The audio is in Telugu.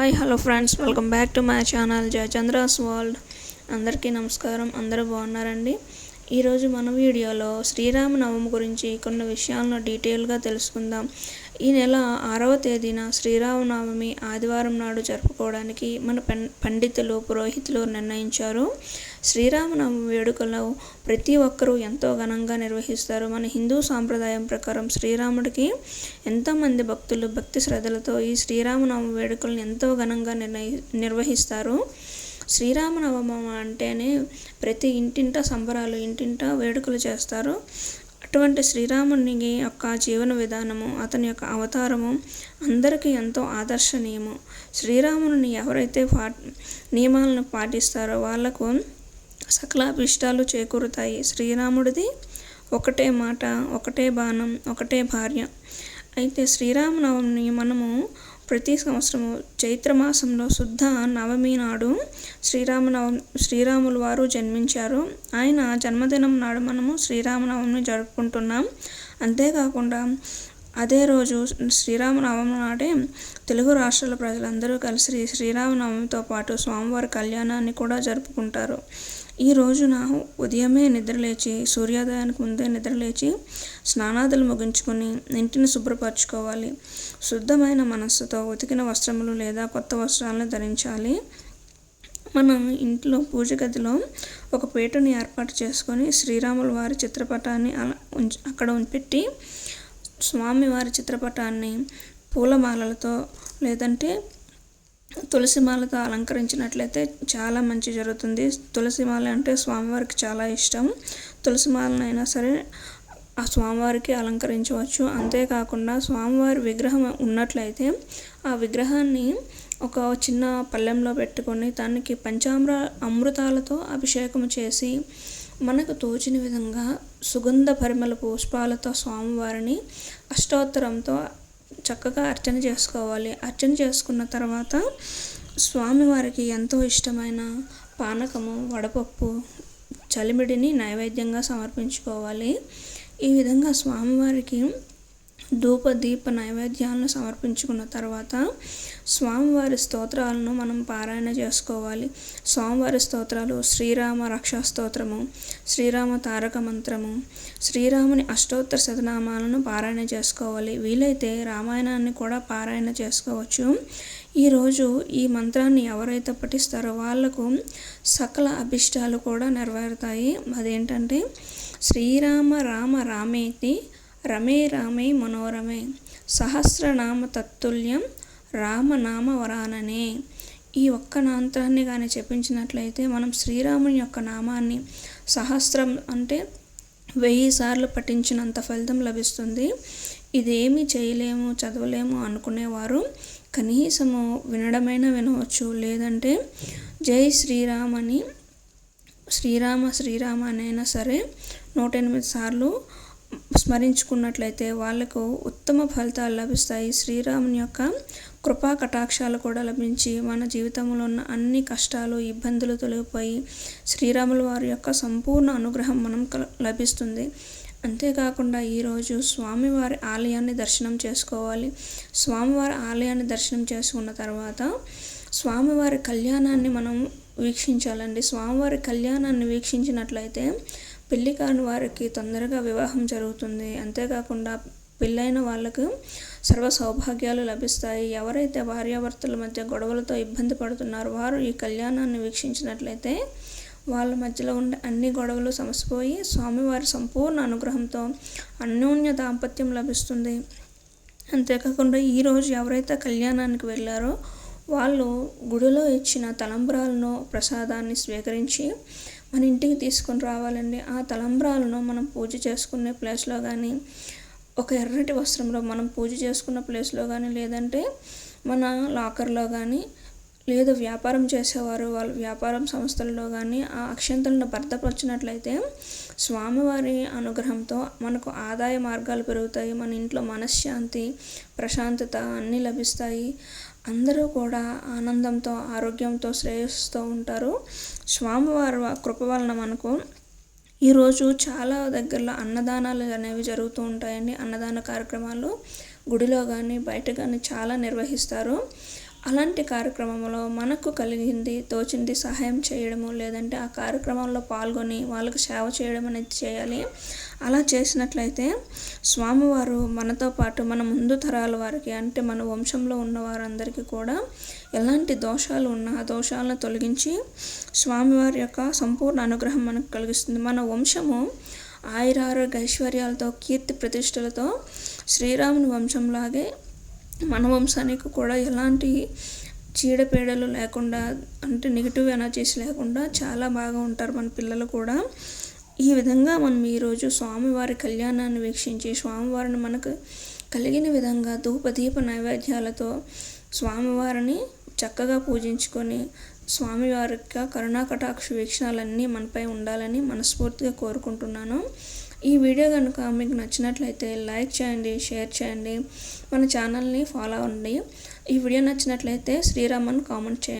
Hi hello friends welcome back to my channel Jayachandra's world అందరికీ నమస్కారం. అందరూ బాగున్నారండి? ఈరోజు మన వీడియోలో శ్రీరామనవమి గురించి కొన్ని విషయాలను డీటెయిల్గా తెలుసుకుందాం. ఈ నెల ఆరవ తేదీన శ్రీరామనవమి ఆదివారం నాడు జరుపుకోవడానికి మన పం పండితులు పురోహితులు నిర్ణయించారు. శ్రీరామనవమి వేడుకలు ప్రతి ఒక్కరూ ఎంతో ఘనంగా నిర్వహిస్తారు. మన హిందూ సాంప్రదాయం ప్రకారం శ్రీరాముడికి ఎంతోమంది భక్తులు భక్తి శ్రద్ధలతో ఈ శ్రీరామనవమి వేడుకలను ఎంతో ఘనంగా నిర్ణయి నిర్వహిస్తారు. శ్రీరామనవమి అంటేనే ప్రతి ఇంటింట సంబరాలు ఇంటింట వేడుకలు చేస్తారు. అటువంటి శ్రీరాముని యొక్క జీవన విధానము అతని యొక్క అవతారము అందరికీ ఎంతో ఆదర్శనీయము. శ్రీరాముని ఎవరైతే పా నియమాలను పాటిస్తారో వాళ్ళకు సకలాభిష్టాలు చేకూరుతాయి. శ్రీరాముడిది ఒకటే మాట ఒకటే బాణం ఒకటే భార్య. అయితే శ్రీరామనవమిని మనము ప్రతి సంవత్సరము చైత్రమాసంలో శుద్ధ నవమి నాడు శ్రీరామనవమి శ్రీరాములు వారు జన్మించారు. ఆయన జన్మదినం నాడు మనము శ్రీరామనవమిని జరుపుకుంటున్నాం. అంతేకాకుండా అదే రోజు శ్రీరామనవమి నాడే తెలుగు రాష్ట్రాల ప్రజలందరూ కలిసి శ్రీరామనవమితో పాటు స్వామివారి కళ్యాణాన్ని కూడా జరుపుకుంటారు. ఈ రోజున ఉదయమే నిద్రలేచి సూర్యోదయానికి ముందే నిద్రలేచి స్నానాదులు ముగించుకొని ఇంటిని శుభ్రపరచుకోవాలి. శుద్ధమైన మనస్సుతో ఉతికిన వస్త్రములు లేదా కొత్త వస్త్రాలను ధరించాలి. మనం ఇంట్లో పూజ గదిలో ఒక పీటను ఏర్పాటు చేసుకొని శ్రీరాముల వారి చిత్రపటాన్ని అలా ఉంచి అక్కడ పెట్టి స్వామివారి చిత్రపటాన్ని పూలమాలలతో లేదంటే తులసిమాలతో అలంకరించినట్లయితే చాలా మంచి జరుగుతుంది. తులసిమాల అంటే స్వామివారికి చాలా ఇష్టం. తులసిమాలనైనా సరే ఆ స్వామివారికి అలంకరించవచ్చు. అంతేకాకుండా స్వామివారి విగ్రహం ఉన్నట్లయితే ఆ విగ్రహాన్ని ఒక చిన్న పళ్ళెంలో పెట్టుకొని దానికి పంచామృ అమృతాలతో అభిషేకం చేసి మనకు తోచిన విధంగా సుగంధ పరిమళ పుష్పాలతో స్వామివారిని అష్టోత్తరంతో చక్కగా అర్చన చేసుకోవాలి. అర్చన చేసుకున్న తర్వాత స్వామివారికి ఎంతో ఇష్టమైన పానకము వడపప్పు చలిమిడిని నైవేద్యంగా సమర్పించుకోవాలి. ఈ విధంగా స్వామివారికి ధూప దీప నైవేద్యాలను సమర్పించుకున్న తర్వాత స్వామివారి స్తోత్రాలను మనం పారాయణ చేసుకోవాలి. స్వామివారి స్తోత్రాలు శ్రీరామ రక్షా స్తోత్రము శ్రీరామ తారక మంత్రము శ్రీరాముని అష్టోత్తర శతనామాలను పారాయణ చేసుకోవాలి. వీలైతే రామాయణాన్ని కూడా పారాయణ చేసుకోవచ్చు. ఈరోజు ఈ మంత్రాన్ని ఎవరైతే పఠిస్తారో వాళ్ళకు సకల అభిష్టాలు కూడా నెరవేరుతాయి. అదేంటంటే శ్రీరామ రామ రామేతి రమే రామే మనోరమే. సహస్రనామ తత్తుల్యం రామనామ వరాననే ఈ ఒక్క నాంత్రాన్ని కానీ చెప్పించినట్లయితే మనం శ్రీరాముని యొక్క నామాన్ని సహస్రం అంటే వెయ్యి సార్లు పఠించినంత ఫలితం లభిస్తుంది. ఇదేమీ చేయలేము చదవలేము అనుకునేవారు. కనీసము వినడమైనా వినవచ్చు. లేదంటే జై శ్రీరామ్ అని శ్రీరామ శ్రీరామ అనైనా సరే నూట ఎనిమిది సార్లు స్మరించుకున్నట్లయితే వాళ్ళకు ఉత్తమ ఫలితాలు లభిస్తాయి. శ్రీరాముని యొక్క కృపా కటాక్షాలు కూడా లభించి మన జీవితంలో ఉన్న అన్ని కష్టాలు ఇబ్బందులు తొలగిపోయి శ్రీరాముల వారి యొక్క సంపూర్ణ అనుగ్రహం మనం లభిస్తుంది. అంతేకాకుండా ఈరోజు స్వామివారి ఆలయాన్ని దర్శనం చేసుకోవాలి. స్వామివారి ఆలయాన్ని దర్శనం చేసుకున్న తర్వాత స్వామివారి కళ్యాణాన్ని మనం వీక్షించాలండి. స్వామివారి కళ్యాణాన్ని వీక్షించినట్లయితే పెళ్ళి కాని వారికి తొందరగా వివాహం జరుగుతుంది. అంతేకాకుండా పెళ్ళైన వాళ్ళకు సర్వ సౌభాగ్యాలు లభిస్తాయి. ఎవరైతే భార్యాభర్తల మధ్య గొడవలతో ఇబ్బంది పడుతున్నారో వారు ఈ కళ్యాణాన్ని వీక్షించినట్లయితే వాళ్ళ మధ్యలో ఉండే అన్ని గొడవలు సమసిపోయి స్వామివారి సంపూర్ణ అనుగ్రహంతో అన్యోన్య దాంపత్యం లభిస్తుంది. అంతేకాకుండా ఈరోజు ఎవరైతే కళ్యాణానికి వెళ్ళారో వాళ్ళు గుడిలో ఇచ్చిన తలంబ్రాలను ప్రసాదాన్ని స్వీకరించి మన ఇంటికి తీసుకొని రావాలండి. ఆ తలంబ్రాలను మనం పూజ చేసుకునే ప్లేస్లో కానీ ఒక ఎర్రటి వస్త్రంలో మనం పూజ చేసుకున్న ప్లేస్లో కానీ లేదంటే మన లాకర్లో కానీ లేదు వ్యాపారం చేసేవారు వాళ్ళ వ్యాపారం సంస్థల్లో కానీ ఆ అక్షంతలను భర్తపరచినట్లయితే స్వామివారి అనుగ్రహంతో మనకు ఆదాయ మార్గాలు పెరుగుతాయి. మన ఇంట్లో మనశ్శాంతి ప్రశాంతత అన్నీ లభిస్తాయి. అందరూ కూడా ఆనందంతో ఆరోగ్యంతో శ్రేయస్సుతో ఉంటారు. స్వామివారి కృప వలన మనకు ఈరోజు చాలా దగ్గరలో అన్నదానాలు అనేవి జరుగుతూ ఉంటాయండి. అన్నదాన కార్యక్రమాలు గుడిలో కానీ బయట కానీ చాలా నిర్వహిస్తారు. అలాంటి కార్యక్రమంలో మనకు కలిగింది తోచింది సహాయం చేయడము లేదంటే ఆ కార్యక్రమంలో పాల్గొని వాళ్ళకు సేవ చేయడం అనేది చేయాలి. అలా చేసినట్లయితే స్వామివారు మనతో పాటు మన ముందు తరాల వారికి అంటే మన వంశంలో ఉన్న వారందరికీ కూడా ఎలాంటి దోషాలు ఉన్నా ఆ దోషాలను తొలగించి స్వామివారి యొక్క సంపూర్ణ అనుగ్రహం మనకు కలిగిస్తుంది. మన వంశము ఆయురారోగ్య ఐశ్వర్యాలతో కీర్తి ప్రతిష్టలతో శ్రీరాముని వంశంలాగే మన వంశానికి కూడా ఎలాంటి చీడపీడలు లేకుండా అంటే నెగిటివ్ ఎనర్జీస్ లేకుండా చాలా బాగా ఉంటారు మన పిల్లలు కూడా. ఈ విధంగా మనం ఈరోజు స్వామివారి కళ్యాణాన్ని వీక్షించి స్వామివారిని మనకు కలిగిన విధంగా ధూప దీప నైవేద్యాలతో స్వామివారిని చక్కగా పూజించుకొని స్వామివారి యొక్క కరుణాకటాక్ష వీక్షణాలన్నీ మనపై ఉండాలని మనస్ఫూర్తిగా కోరుకుంటున్నాను. ఈ వీడియో కనుక మీకు నచ్చినట్లయితే లైక్ చేయండి షేర్ చేయండి. మన ఛానల్ని ఫాలో అవ్వండి. ఈ వీడియో నచ్చినట్లయితే శ్రీరామన్ కామెంట్ చేయండి.